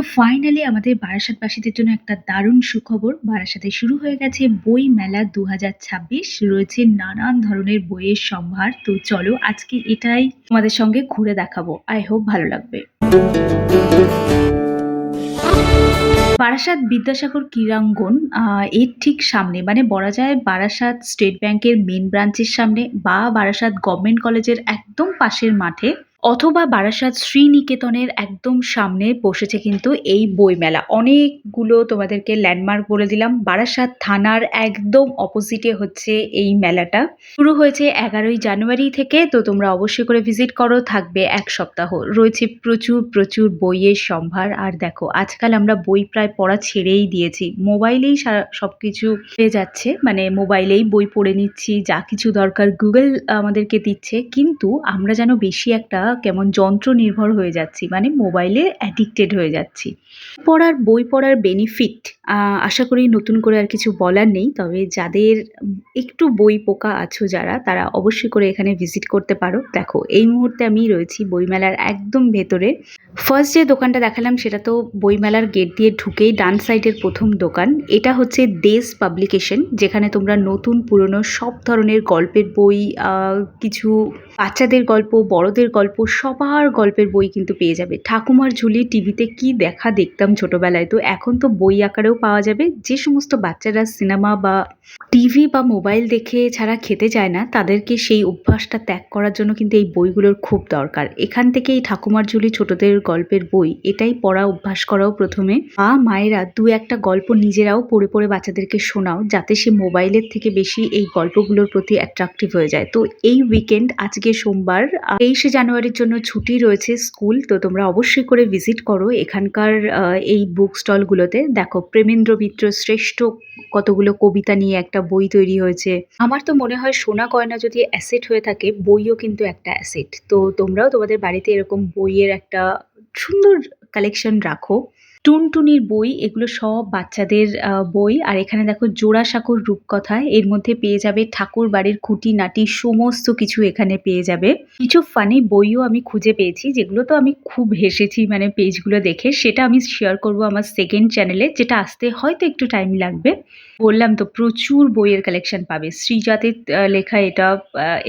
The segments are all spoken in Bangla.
তো ফাইনালি আমাদের বারাসাতবাসীদের জন্য একটা দারুণ সুখবর। বারাসাতে শুরু হয়ে গেছে বই মেলা দুহাজার ছাব্বিশ। রয়েছে নানান ধরনের বইয়ের সম্ভার। তো চলো আজকে এটাই তোমাদের সঙ্গে ঘুরে দেখাবো। আই হোপ ভালো লাগবে। বারাসাত বিদ্যাসাগর ক্রীড়াঙ্গন এর ঠিক সামনে মানে বলা যায় বারাসাত স্টেট ব্যাংকের মেন ব্রাঞ্চের সামনে বা বারাসাত গভর্নমেন্ট কলেজের একদম পাশের মাঠে অথবা বারাসাত শ্রীনিকেতনের একদম সামনে বসেছে কিন্তু এই বইমেলা। অনেকগুলো তোমাদেরকে ল্যান্ডমার্ক বলে দিলাম। বারাসাত থানার একদম অপোজিটে হচ্ছে এই মেলাটা। শুরু হয়েছে এগারোই জানুয়ারি থেকে, তো তোমরা অবশ্যই করে ভিজিট করো, থাকবে এক সপ্তাহ। রয়েছে প্রচুর প্রচুর বইয়ের সম্ভার। আর দেখো, আজকাল আমরা বই প্রায় পড়া ছেড়েই দিয়েছি। মোবাইলেই সব কিছু হয়ে যাচ্ছে। মানে মোবাইলেই বই পড়ে নিচ্ছি, যা কিছু দরকার গুগল আমাদেরকে দিচ্ছে। কিন্তু আমরা যেন বেশি একটা কেমন যন্ত্র নির্ভর হয়ে যাচ্ছি মানে মোবাইলে অ্যাডিক্টেড হয়ে যাচ্ছি। পড়ার, বই পড়ার বেনিফিট আশা করি নতুন করে আর কিছু বলার নেই, তবে যাদের একটু বই পোকা আছো যারা, তারা অবশ্যই করে এখানে ভিজিট করতে পারো। দেখো, এই মুহূর্তে আমি রয়েছি বইমেলার একদম ভেতরে। ফার্স্ট যে দোকানটা দেখালাম, সেটা তো বইমেলার গেট দিয়ে ঢুকেই ডান সাইডের প্রথম দোকান। এটা হচ্ছে দেশ পাবলিকেশন যেখানে তোমরা নতুন, পুরনো সব ধরনের গল্পের বই কিছু বাচ্চাদের গল্প, বড়দের গল্প সবার গল্পের বই কিন্তু পেয়ে যাবে। ঠাকুমার ঝুলি টিভিতে কি দেখা দেখতাম ছোটবেলায়? তো এখন তো বই আকারেও পাওয়া যাবে। যে সমস্ত বাচ্চারা সিনেমা বা টিভি বা মোবাইল দেখে ছাড়া খেতে চায় না, তাদেরকে সেই অভ্যাসটা ত্যাগ করার জন্য কিন্তু এই বইগুলোর খুব দরকার। এখান থেকে এই ঠাকুমার ঝুলি ছোটদের গল্পের বই, এটাই পড়া অভ্যাস করাও প্রথমে। মা, মায়েরা দু একটা গল্প নিজেরাও পড়ে পড়ে বাচ্চাদেরকে শোনাও, যাতে সে মোবাইলের থেকে বেশি এই গল্পগুলোর প্রতি অ্যাট্রাক্টিভ হয়ে যায়। তো এই উইকেন্ড আজকে সোমবার তেইশে জানুয়ারির জন্য ছুটি রয়েছে স্কুল, তো তোমরা অবশ্যই করে ভিজিট করো। এখানকার এই বুক স্টলগুলোতে। দেখো, প্রেমেন্দ্র মিত্র শ্রেষ্ঠ কতগুলো কবিতা নিয়ে একটা বই তৈরি হয়েছে। আমার তো মনে হয় সোনা গয়না যদি অ্যাসেট হয়ে থাকে, বইও কিন্তু একটা অ্যাসেট। তো তোমরাও তোমাদের বাড়িতে এরকম বইয়ের একটা সুন্দর কালেকশন রাখো। টুনটুনির বই, এগুলো সব বাচ্চাদের বই। আর এখানে দেখো জোড়াসাঁকোর রূপকথা। এর মধ্যে পেয়ে যাবে ঠাকুর বাড়ির খুঁটিনাটি, সমস্ত কিছু এখানে পেয়ে যাবে। কিছু ফানি বইও আমি খুঁজে পেয়েছি, যেগুলো তো আমি খুব হেসেছি মানে পেজগুলো দেখে। সেটা আমি শেয়ার করব আমার সেকেন্ড চ্যানেলে যেটা আসতে হয়তো একটু টাইম লাগবে। বললাম তো, প্রচুর বইয়ের কালেকশন পাবে। শ্রীজাতের লেখা এটা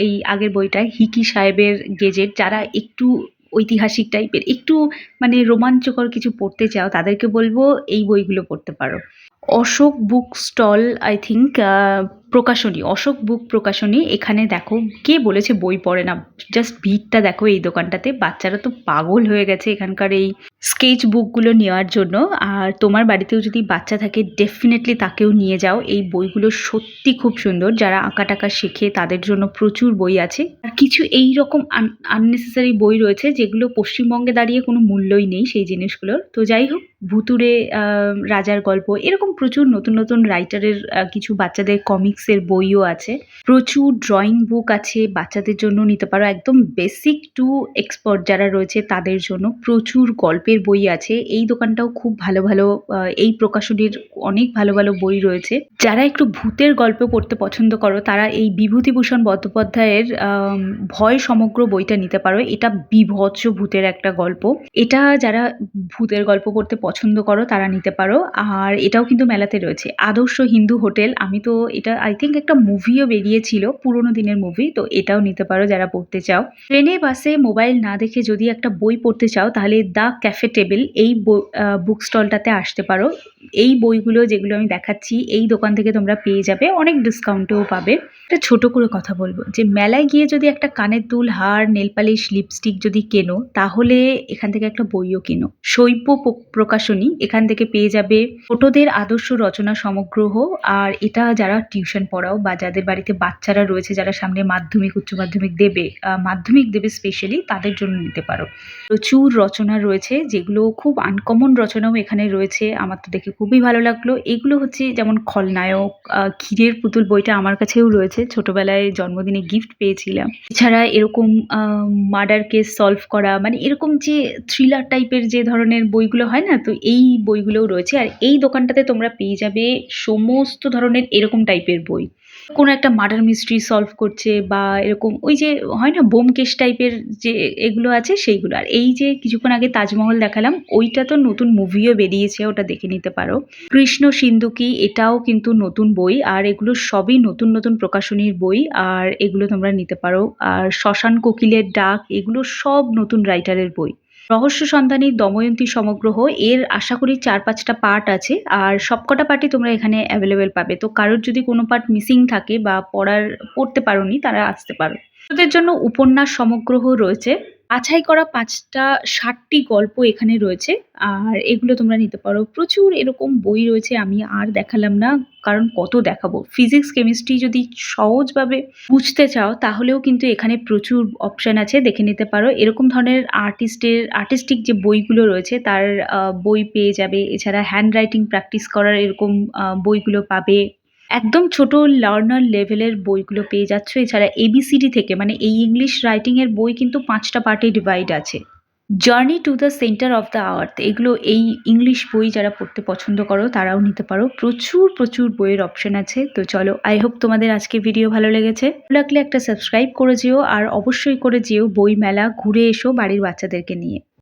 এই আগের বইটা, হিকি সাহেবের গেজেট যারা একটু ঐতিহাসিক টাইপের একটু মানে রোমাঞ্চকর কিছু পড়তে চাও, তাদেরকে বলব এই বইগুলো পড়তে পারো। Ashok book stall I think Prakashani, Ashok book প্রকাশনী, এখানে দেখো কে বলেছে বই পড়ে না জাস্ট ভিড়টা দেখো এই দোকানটাতে, বাচ্চারা তো পাগল হয়ে গেছে এখানকার এই স্কেচ বুকগুলো নেওয়ার জন্য, আর তোমার বাড়িতেও যদি বাচ্চা থাকে ডেফিনেটলি তাকেও নিয়ে যাও, এই বইগুলো সত্যি খুব সুন্দর, যারা আঁকা টাকা শেখে তাদের জন্য প্রচুর বই আছে, আর কিছু এই রকম আননেসেসারি বই রয়েছে, যেগুলো পশ্চিমবঙ্গে দাঁড়িয়ে কোনো মূল্যই নেই সেই জিনিসগুলোর, তো যাই হোক ভুতুরে রাজার গল্প, এরকম প্রচুর নতুন নতুন রাইটারের কিছু বাচ্চাদের কমিক্সের বইও আছে। প্রচুর ড্রয়িং বুক আছে বাচ্চাদের জন্য নিতে পারো। একদম বেসিক টু এক্সপার্ট যারা রয়েছে তাদের জন্য প্রচুর গল্পের বই আছে। এই দোকানটাও খুব ভালো ভালো এই প্রকাশনীর অনেক ভালো ভালো বই রয়েছে। যারা একটু ভূতের গল্প পড়তে পছন্দ করো, তারা এই বিভূতিভূষণ বন্দ্যোপাধ্যায়ের ভয় সমগ্র বইটা নিতে পারো। এটা বিভৎস ভূতের একটা গল্প। এটা যারা ভূতের গল্প পড়তে পছন্দ করো তারা নিতে পারো। আর এটাও কিন্তু মেলাতে রয়েছে। আদর্শ হিন্দু হোটেল। আমি তো এটা আই থিঙ্ক একটা মুভিও বেরিয়েছিল, পুরোনো দিনের মুভি তো এটাও নিতে পারো যারা পড়তে চাও। ট্রেনে, বাসে মোবাইল না দেখে যদি একটা বই পড়তে চাও, তাহলে দ্য ক্যাফে টেবিল এই বুক স্টলটাতে আসতে পারো। এই বইগুলো যেগুলো আমি দেখাচ্ছি, এই দোকান থেকে তোমরা পেয়ে যাবে, অনেক ডিসকাউন্টেও পাবে। একটা ছোট করে কথা বলব, যে মেলায় গিয়ে যদি একটা কানের দুল, হার নেলপালিশ লিপস্টিক যদি কেনো, তাহলে এখান থেকে একটা বইও কেনো। শৈব প- প্রকাশনী, এখান থেকে পেয়ে যাবে। ছোটদের আদর্শ রচনা সমগ্রহ, আর এটা যারা টিউশন পড়াও। বা যাদের বাড়িতে বাচ্চারা রয়েছে, যারা সামনে মাধ্যমিক, উচ্চ মাধ্যমিক দেবে মাধ্যমিক দেবে স্পেশালি তাদের জন্য নিতে পারো। প্রচুর রচনা রয়েছে, যেগুলো খুব আনকমন রচনাও এখানে রয়েছে। আমার তো দেখে খুবই ভালো লাগল। এগুলো হচ্ছে যেমন খলনায়ক ক্ষীরের পুতুল বইটা আমার কাছেও রয়েছে। ছোটবেলায় জন্মদিনে গিফট পেয়েছিলাম। এছাড়া এরকম মার্ডার কেস সলভ করা মানে এরকম যে থ্রিলার টাইপের যে ধরনের বইগুলো হয় না, তো এই বইগুলোও রয়েছে। আর এই দোকানটাতে তোমরা পেয়ে যাবে সমস্ত ধরনের এরকম টাইপের বই। কোনো একটা মার্ডার মিস্ট্রি সলভ করছে বা এরকম ওই যে হয় না ব্যোমকেশ টাইপের যে এগুলো আছে সেইগুলো। আর এই যে কিছুক্ষণ আগে তাজমহল দেখালাম, ওইটা তো নতুন মুভিও বেরিয়েছে, ওটা দেখে নিতে পারো। কৃষ্ণ সিন্ধুকি, এটাও কিন্তু নতুন বই, আর এগুলো সবই নতুন নতুন প্রকাশনীর বই, আর এগুলো তোমরা নিতে পারো। আর শ্মশান কোকিলের ডাক, এগুলো সব নতুন রাইটারের বই। রহস্য সন্ধানী দময়ন্তী সমগ্রহ, এর আশা করি চার পাঁচটা পার্ট আছে, আর সবকটা পার্টই তোমরা এখানে অ্যাভেলেবেল পাবে। তো কারোর যদি কোনো পার্ট মিসিং থাকে বা পড়ার, পড়তে পারোনি, তারা আসতে পারো। তোদের জন্য উপন্যাস সমগ্রহ রয়েছে। বাছাই করা পাঁচটা ষাটটি গল্প এখানে রয়েছে। আর এগুলো তোমরা নিতে পারো। প্রচুর এরকম বই রয়েছে, আমি আর দেখালাম না। কারণ কত দেখাবো? ফিজিক্স কেমিস্ট্রি যদি সহজভাবে বুঝতে চাও, তাহলেও কিন্তু এখানে প্রচুর অপশান আছে। দেখে নিতে পারো। এরকম ধরনের আর্টিস্টের আর্টিস্টিক যে বইগুলো রয়েছে, তার বই পেয়ে যাবে। এছাড়া হ্যান্ড রাইটিং প্র্যাকটিস করার এরকম বইগুলো পাবে। একদম ছোট লার্নার লেভেলের বইগুলো পেয়ে যাচ্ছ। এছাড়া এবিসিডি থেকে মানে এই ইংলিশ রাইটিংয়ের বই কিন্তু পাঁচটা পার্টে ডিভাইড আছে। Journey to the centre of the earth এগুলো এই ইংলিশ বই যারা পড়তে পছন্দ করো, তারাও নিতে পারো। প্রচুর প্রচুর বইয়ের অপশন আছে। তো চলো আই হোপ তোমাদের আজকে ভিডিও ভালো লেগেছে। লাগলে একটা সাবস্ক্রাইব করে যেও, আর অবশ্যই করে যেও বই মেলা ঘুরে এসো বাড়ির বাচ্চাদেরকে নিয়ে।